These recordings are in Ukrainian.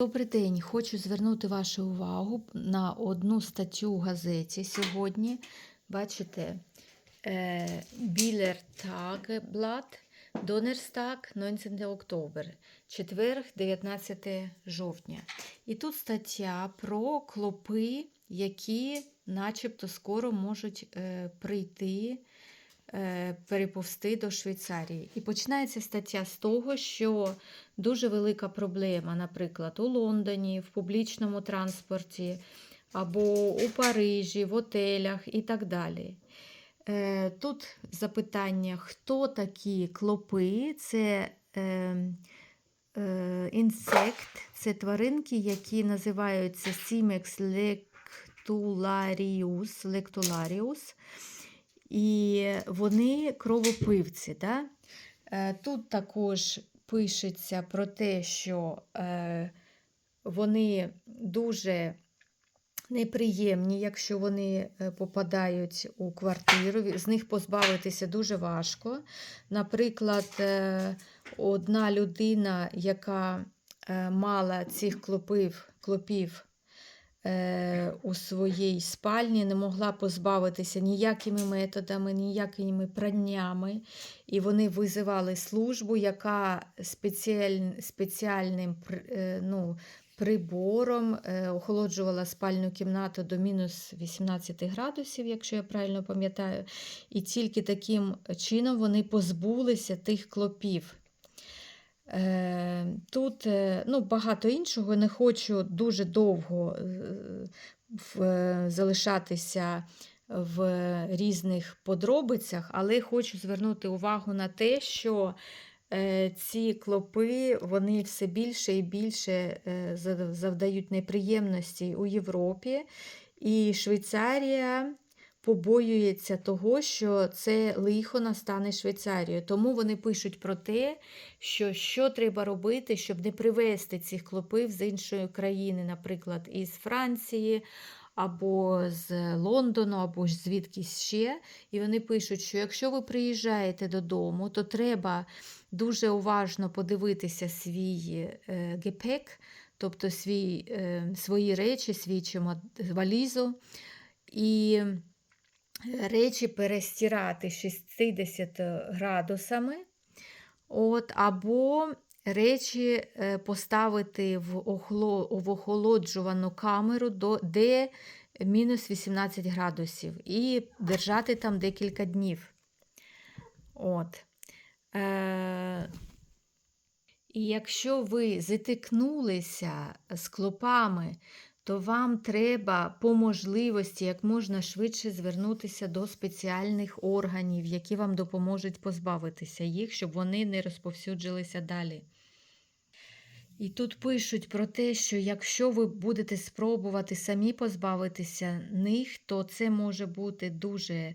Добрий день. Хочу звернути вашу увагу на одну статтю в газеті сьогодні. Бачите, Білер Tageblad, Donnerstag, 19 октобер, четверг, 19 жовтня. І тут стаття про клопи, які начебто скоро можуть е, прийти, е, переповсти до Швейцарії. І починається стаття з того, що дуже велика проблема, наприклад, у Лондоні, в публічному транспорті, або у Парижі, в отелях і так далі. Е, Тут запитання, хто такі клопи? Це е, інсект, це тваринки, які називаються Simex lectularius, lectularius і вони кровопивці. Да? Е, Тут також пишеться про те, що е, вони дуже неприємні, якщо вони е, попадають у квартиру. З них позбавитися дуже важко. Наприклад, одна людина, яка мала цих клопів, клопів у своїй спальні, не могла позбавитися ніякими методами, ніякими праннями. І вони визивали службу, яка спеціаль, спеціальним е, ну, прибором е, охолоджувала спальну кімнату до мінус 18 градусів, якщо я правильно пам'ятаю. І тільки таким чином вони позбулися тих клопів. Е, Тут е, ну, багато іншого. Не хочу дуже довго е, залишатися в різних подробицях, але хочу звернути увагу на те, що ці клопи вони все більше і більше завдають неприємності у Європі. І Швейцарія побоюється того, що це лихо настане Швейцарією. Тому вони пишуть про те, що, що треба робити, щоб не привезти цих клопів з іншої країни, наприклад, із Франції. Або з Лондону, або ж звідкись ще. І вони пишуть, що якщо ви приїжджаєте додому, то треба дуже уважно подивитися свій е, гепек, тобто свій, е, свої речі, свій валізу. І речі перестирати 60 градусами, от, або речі е, поставити в, охолоджувану камеру, до, де мінус 18 градусів, і держати там декілька днів. От. Е, і якщо ви зітикнулися з клопами, то вам треба по можливості як можна швидше звернутися до спеціальних органів, які вам допоможуть позбавитися їх, щоб вони не розповсюджилися далі. І тут пишуть про те, що якщо ви будете спробувати самі позбавитися них, то це може бути дуже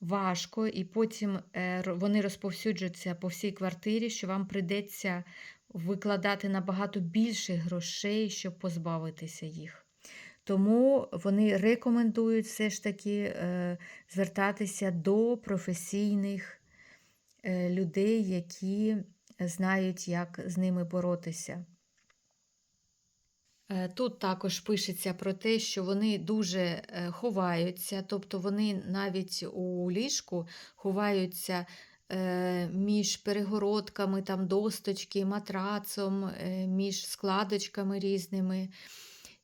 важко, і потім е, вони розповсюджуються по всій квартирі, що вам прийдеться викладати набагато більше грошей, щоб позбавитися їх. Тому вони рекомендують все ж таки е, звертатися до професійних е, людей, які знають, як з ними боротися. Е, Тут також пишеться про те, що вони дуже ховаються, тобто вони навіть у ліжку ховаються між перегородками, там досточки, матрацом, між складочками різними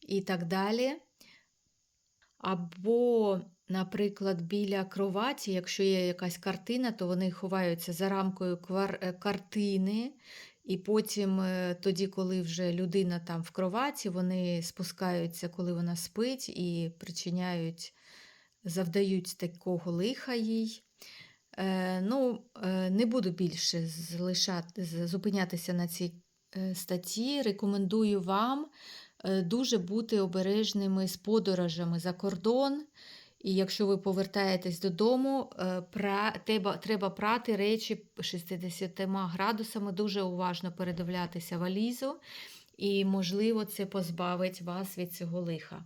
і так далі. Або, наприклад, біля кроваті, якщо є якась картина, то вони ховаються за рамкою е, картини, і потім, е, тоді, коли вже людина там в кроваті, вони спускаються, коли вона спить, і причиняють, завдають такого лиха їй. Е, ну, не буду більше залишати, зупинятися на цій статті. Рекомендую вам дуже бути обережними з подорожами за кордон. І якщо ви повертаєтесь додому, е, треба, треба прати речі 60 градусами, дуже уважно передивлятися валізу, і, можливо, це позбавить вас від цього лиха.